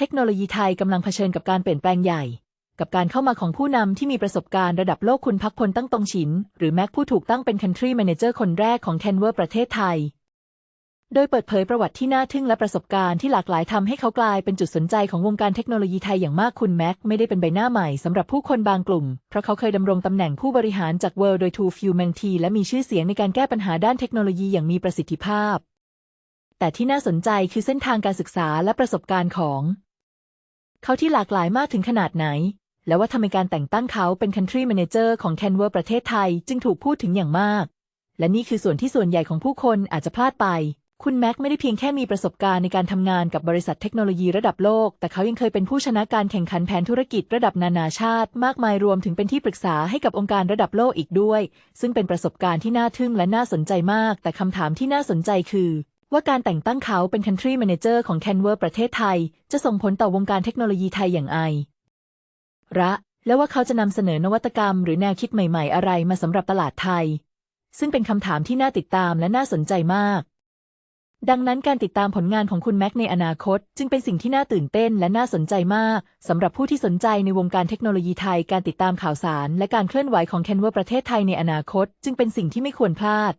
เทคโนโลยีไทยกำลังเผชิญกับการเปลี่ยนแปลงใหญ่ กับการเข้ามาของผู้นำที่มีประสบการณ์ระดับโลกคุณพักพลตั้งตรงฉิน หรือแม็กผู้ถูกตั้งเป็น Country Manager คนแรกของ Canver ประเทศไทย โดยเปิดเผยประวัติที่น่าทึ่งและประสบการณ์ที่หลากหลายทำให้เขากลายเป็นจุดสนใจของวงการเทคโนโลยีไทยอย่างมากคุณแม็กไม่ได้เป็นใบหน้าใหม่สำหรับผู้คนบางกลุ่ม เพราะเขาเคยดำรงตำแหน่งผู้บริหารจาก World โดย Two Few m a n t และมีชื่อเสียงในการแก้ปัญหาด้านเทคโนโลยีอย่างมีประสิทธิภาพ แต่ที่น่าสนใจคือเส้นทางการศึกษาและประสบการณ์ของ เขาที่หลากหลายมากถึงขนาดไหน และว่าทำไมการแต่งตั้งเขาเป็น Country Manager ของ Canver ประเทศไทย จึงถูกพูดถึงอย่างมาก และนี่คือส่วนที่ส่วนใหญ่ของผู้คนอาจจะพลาดไป คุณแม็กไม่ได้เพียงแค่มีประสบการณ์ในการทำงานกับบริษัทเทคโนโลยีระดับโลก แต่เขายังเคยเป็นผู้ชนะการแข่งขันแผนธุรกิจระดับนานาชาติ มากมายรวมถึงเป็นที่ปรึกษาให้กับองค์การระดับโลกอีกด้วย ซึ่งเป็นประสบการณ์ที่น่าทึ่งและน่าสนใจมาก แต่คำถามที่น่าสนใจคือ ว่าการแต่งตั้งเขาเป็น Country Manager ของ Canver ประเทศไทย จะส่งผลต่อวงการเทคโนโลยีไทยอย่างไรระและว่าเขาจะนำเสนอนวัตกรรมหรือแนวคิดใหม่ ๆ อะไรมาสำหรับตลาดไทย ซึ่งเป็นคำถามที่น่าติดตามและน่าสนใจมาก ดังนั้นการติดตามผลงานของคุณแม็กในอนาคต จึงเป็นสิ่งที่น่าตื่นเต้นและน่าสนใจมากสำหรับผู้ที่สนใจในวงการเทคโนโลยีไทย การติดตามข่าวสาร และการเคลื่อนไหวของ Canva ประเทศไทยในอนาคต จึงเป็นสิ่งที่ไม่ควรพลาด